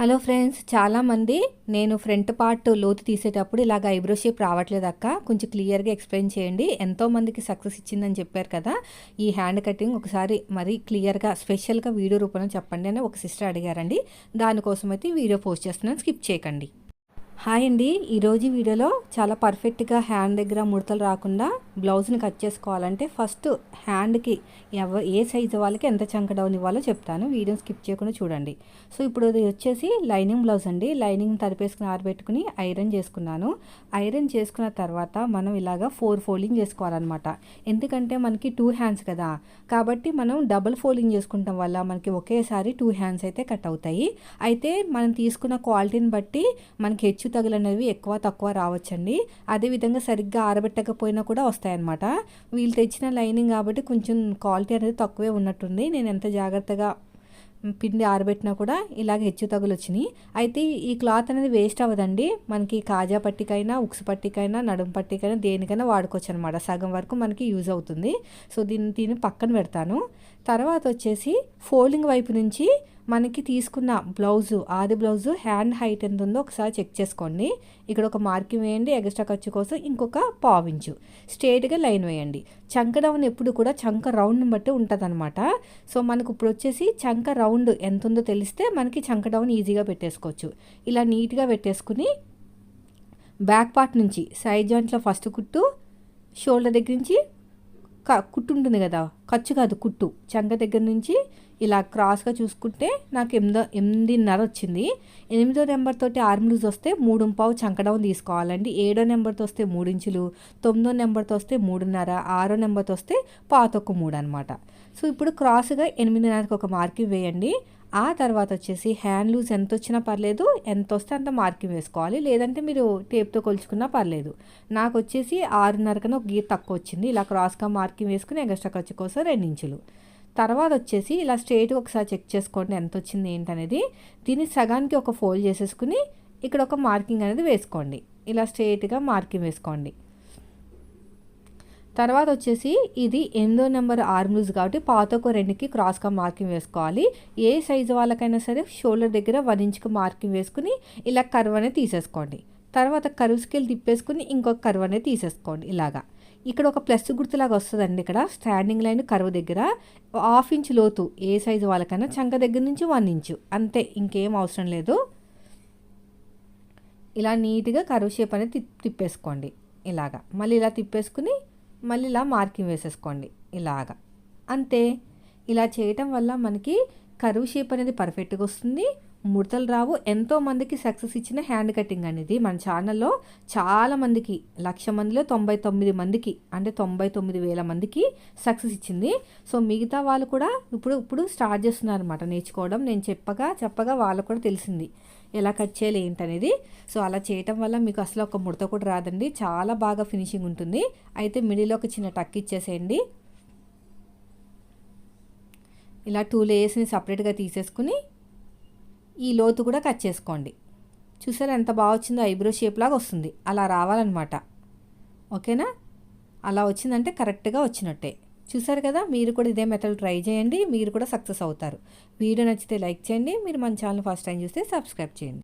Hello friends చాలామంది నేను front part లోతు తీసేటప్పుడు ఇలాగ ఐబ్రో షేప్ రావట్లేదు అక్క. కొంచెం క్లియర్గా ఎక్స్ప్లెయిన్ చేయండి. ఎంతోమందికి సక్సెస్ ఇచ్చిందని చెప్పారు కదా. ఈ హ్యాండ్ కటింగ్ ఒకసారి మరీ క్లియర్గా స్పెషల్గా వీడియో రూపంలో చెప్పండి అని ఒక సిస్టర్ అడిగారండి. దానికోసం అయితే వీడియో పోస్ట్ చేస్తున్నాను. స్కిప్ చేయకండి. హాయ్ అండి. ఈరోజు వీడియోలో చాలా పర్ఫెక్ట్గా హ్యాండ్ దగ్గర ముడతలు రాకుండా బ్లౌజ్ని కట్ చేసుకోవాలంటే ఫస్ట్ హ్యాండ్కి ఎవ ఏ సైజు వాళ్ళకి ఎంత చంక డౌన్ ఇవ్వాలో చెప్తాను. వీడియో స్కిప్ చేయకుండా చూడండి. సో ఇప్పుడు ఇది వచ్చేసి లైనింగ్ బ్లౌజ్ అండి. లైనింగ్ తరిపేసుకుని ఆరబెట్టుకుని ఐరన్ చేసుకున్నాను. ఐరన్ చేసుకున్న తర్వాత మనం ఇలాగా ఫోర్ ఫోల్డింగ్ చేసుకోవాలన్నమాట. ఎందుకంటే మనకి టూ హ్యాండ్స్ కదా. కాబట్టి మనం డబుల్ ఫోల్డింగ్ చేసుకుంటాం వల్ల మనకి ఒకేసారి టూ హ్యాండ్స్ అయితే కట్ అవుతాయి. అయితే మనం తీసుకున్న క్వాలిటీని బట్టి మనకి హెచ్చు తగులు అనేవి ఎక్కువ తక్కువ రావచ్చండి. అదేవిధంగా సరిగ్గా ఆరబెట్టకపోయినా కూడా వస్తాయన్నమాట. వీళ్ళు తెచ్చిన లైనింగ్ కాబట్టి కొంచెం క్వాలిటీ అనేది తక్కువే ఉన్నట్టుంది. నేను ఎంత జాగ్రత్తగా పిండి ఆరబెట్టినా కూడా ఇలాగ హెచ్చు తగులు వచ్చినాయి అయితే ఈ క్లాత్ అనేది వేస్ట్ అవ్వదండి. మనకి కాజా పట్టికైనా ఉక్స్ పట్టికైనా నడుము పట్టికైనా దేనికైనా వాడుకోవచ్చు అనమాట సగం వరకు మనకి యూజ్ అవుతుంది. సో దీన్ని దీన్ని పక్కన పెడతాను. తర్వాత వచ్చేసి ఫోల్డింగ్ వైపు నుంచి మనకి తీసుకున్న బ్లౌజు ఆది బ్లౌజు హ్యాండ్ హైట్ ఎంత ఉందో ఒకసారి చెక్ చేసుకోండి. ఇక్కడ ఒక మార్కింగ్ వేయండి ఎక్స్ట్రా ఖర్చు కోసం ఇంకొక పావించు స్ట్రేట్గా లైన్ వేయండి. చంక డౌన్ ఎప్పుడు కూడా చంక రౌండ్ని బట్టి ఉంటుందనమాట సో మనకు ఇప్పుడు వచ్చేసి చంక రౌండ్ ఎంత ఉందో తెలిస్తే మనకి చంక డౌన్ ఈజీగా పెట్టేసుకోవచ్చు. ఇలా నీట్గా పెట్టేసుకుని బ్యాక్ పార్ట్ నుంచి సైడ్ జాయింట్లో ఫస్ట్ కుట్టు షోల్డర్ దగ్గర నుంచి కుట్టు ఉంటుంది కదా. ఖర్చు కాదు కుట్టు. చంక దగ్గర నుంచి ఇలా క్రాస్గా చూసుకుంటే నాకు ఎనిమిదో ఎనిమిదిన్నర వచ్చింది. ఎనిమిదో నెంబర్తోటి ఆర్మ్ లూజ్ వస్తే మూడు పావు చంకడౌన్ తీసుకోవాలండి. ఏడో నెంబర్తో వస్తే మూడించులు తొమ్మిదో నెంబర్తో వస్తే మూడున్నర ఆరో నెంబర్తో వస్తే పాతొక్క మూడు అనమాట సో ఇప్పుడు క్రాస్గా ఎనిమిదిన్నరకు ఒక మార్కింగ్ వేయండి ఆ తర్వాత వచ్చేసి హ్యాండ్ లూజ్ ఎంత వచ్చినా పర్లేదు ఎంత వస్తే అంత మార్కింగ్ వేసుకోవాలి. లేదంటే మీరు టేప్తో కొలుచుకున్నా పర్లేదు. నాకు వచ్చేసి ఆరున్నరకన ఒక గీత తక్కువ వచ్చింది ఇలా క్రాస్గా మార్కింగ్ వేసుకుని ఎగస్ట్రా ఖర్చు కోసం రెండించులు తర్వాత వచ్చేసి ఇలా స్ట్రేట్గా ఒకసారి చెక్ చేసుకోండి ఎంత వచ్చింది ఏంటనేది. దీన్ని సగానికి ఒక ఫోల్డ్ చేసేసుకుని ఇక్కడ ఒక మార్కింగ్ అనేది వేసుకోండి. ఇలా స్ట్రేట్గా మార్కింగ్ వేసుకోండి. తర్వాత వచ్చేసి ఇది ఎనిమిదో నెంబర్ ఆర్మ్లూజ్ కాబట్టి పాతకు రెండుకి క్రాస్గా మార్కింగ్ వేసుకోవాలి. ఏ సైజు వాళ్ళకైనా సరే షోల్డర్ దగ్గర వన్ ఇంచ్కి మార్కింగ్ వేసుకుని ఇలా కర్వ్ అనేది తీసేసుకోండి. తర్వాత కరువు స్కేల్ తిప్పేసుకుని ఇంకొక కర్వ్ అనేది తీసేసుకోండి ఇలాగా. ఇక్కడ ఒక ప్లస్ గుర్తులాగా వస్తుందండి ఇక్కడ. స్టాండింగ్ లైన్ కరువు దగ్గర హాఫ్ ఇంచ్ లోతు ఏ సైజు వాళ్ళకైనా చంక దగ్గర నుంచి వన్ ఇంచు అంతే ఇంకేం అవసరం లేదు. ఇలా నీట్గా కరువు షేప్ అనేది తిప్పేసుకోండి ఇలాగా. మళ్ళీ ఇలా తిప్పేసుకుని మళ్ళీ ఇలా మార్కింగ్ వేసేసుకోండి. ఇలాగా. అంతే. ఇలా చేయటం వల్ల మనకి కరువు షేప్ అనేది పర్ఫెక్ట్గా వస్తుంది. ముడతలు రావు. ఎంతో మందికి సక్సెస్ ఇచ్చిన హ్యాండ్ కటింగ్ అనేది మన ఛానల్లో చాలా మందికి లక్ష మందిలో తొంభై తొమ్మిది మందికి అంటే తొంభై తొమ్మిది వేల మందికి సక్సెస్ ఇచ్చింది. సో మిగతా వాళ్ళు కూడా ఇప్పుడు ఇప్పుడు స్టార్ట్ చేస్తున్నారు అనమాట నేర్చుకోవడం. నేను చెప్పగా చెప్పగా వాళ్ళకు కూడా తెలిసింది. ఎలా కట్ చేయాలి ఏంటనేది. సో అలా చేయటం వల్ల మీకు అసలు ఒక ముడత కూడా రాదండి. చాలా బాగా ఫినిషింగ్ ఉంటుంది. అయితే మిడిల్లో ఒక చిన్న టక్ ఇచ్చేసేయండి. ఇలా టూ లేయర్స్ని సపరేట్గా తీసేసుకుని ఈ లోతు కూడా కట్ చేసుకోండి. చూసారా ఎంత బాగా వచ్చిందో ఐబ్రో షేప్ లాగా వస్తుంది. అలా రావాలన్నమాట. ఓకేనా? అలా వచ్చిందంటే కరెక్ట్గా వచ్చినట్టే. చూసారు కదా? మీరు కూడా ఇదే మెథడ్ ట్రై చేయండి. మీరు కూడా సక్సెస్ అవుతారు. వీడియో నచ్చితే లైక్ చేయండి. మీరు మన ఛానల్ ఫస్ట్ టైం చూస్తే సబ్స్క్రైబ్ చేయండి.